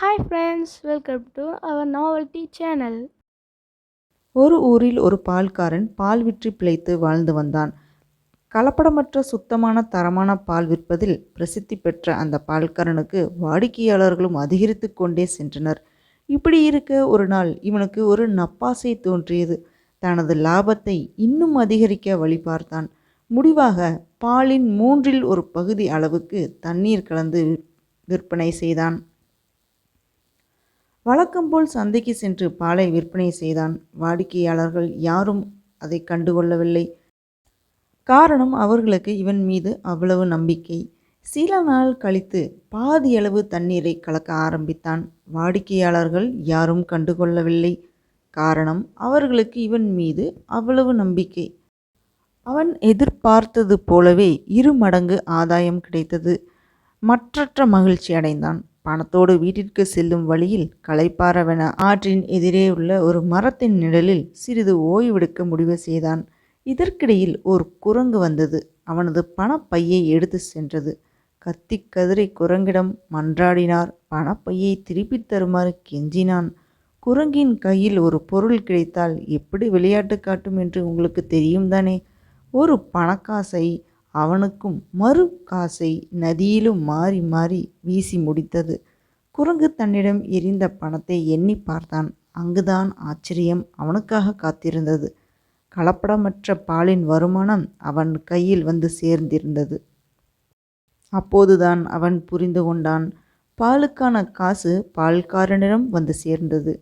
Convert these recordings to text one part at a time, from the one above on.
Hi friends welcome to our novelty channel ஒரு ஊரில் ஒரு பால்காரன் பால் விற்று பிழைத்து வாழ்ந்து வந்தான். கலப்படமற்ற சுத்தமான தரமான பால் விற்பதில் பிரசித்தி பெற்ற அந்த பால்காரனுக்கு வாடிக்கையாளர்களும் அதிகரித்து கொண்டே சென்றனர். இப்படி இருக்க ஒரு நாள் இவனுக்கு ஒரு நப்பாசை தோன்றியது. தனது லாபத்தை இன்னும் அதிகரிக்க வழி பார்த்தான். முடிவாக பாலின் மூன்றில் ஒரு பகுதி அளவுக்கு தண்ணீர் கலந்து விற்பனை செய்தான். வழக்கம்போல் சந்தைக்கு சென்று பாலை விற்பனை செய்தான். வாடிக்கையாளர்கள் யாரும் அதை கண்டுகொள்ளவில்லை. காரணம் அவர்களுக்கு இவன் மீது அவ்வளவு நம்பிக்கை. சில நாள் கழித்து பாதியளவு தண்ணீரை கலக்க ஆரம்பித்தான். வாடிக்கையாளர்கள் யாரும் கண்டுகொள்ளவில்லை. காரணம் அவர்களுக்கு இவன் மீது அவ்வளவு நம்பிக்கை. அவன் எதிர்பார்த்தது போலவே இரு மடங்கு ஆதாயம் கிடைத்தது. மற்றற்ற மகிழ்ச்சி அடைந்தான். பணத்தோடு வீட்டிற்கு செல்லும் வழியில் களைப்பாரவென ஆற்றின் எதிரே உள்ள ஒரு மரத்தின் நிழலில் சிறிது ஓய்வெடுக்க முடிவு செய்தான். இதற்கிடையில் ஒரு குரங்கு வந்தது. அவனது பணப்பையை எடுத்து சென்றது. கத்தி கதறி குரங்கிடம் மன்றாடினார். பணப்பையை திருப்பித் தருமாறு கெஞ்சினான். குரங்கின் கையில் ஒரு பொருள் கிடைத்தால் எப்படி விளையாட்டு காட்டும் என்று உங்களுக்கு தெரியும் தானே? ஒரு பணக்காசை அவனுக்கும் மறு காசை நதியிலும் மாறி மாறி வீசி முடித்தது. குரங்கு தன்னிடம் எரிந்த பணத்தை எண்ணி பார்த்தான். அங்குதான் ஆச்சரியம் அவனுக்காக காத்திருந்தது. கலப்படமற்ற பாலின் வருமானம் அவன் கையில் வந்து சேர்ந்திருந்தது. அப்போதுதான் அவன் புரிந்து கொண்டான். பாலுக்கான காசு பால்காரனிடம் வந்து சேர்ந்தது.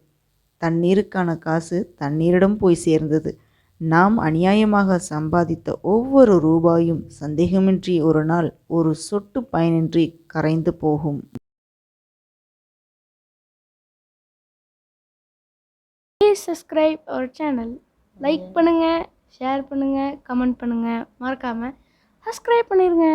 தண்ணீருக்கான காசு தண்ணீரிடம் போய் சேர்ந்தது. நாம் அநியாயமாக சம்பாதித்த ஒவ்வொரு ரூபாயும் சந்தேகமின்றி ஒரு நாள் ஒரு சொட்டு பயனின்றி கரைந்து போகும். Please subscribe our channel like பண்ணுங்கள் ஷேர் பண்ணுங்கள் கமெண்ட் பண்ணுங்கள் மறக்காமல் சப்ஸ்கிரைப் பண்ணிடுங்க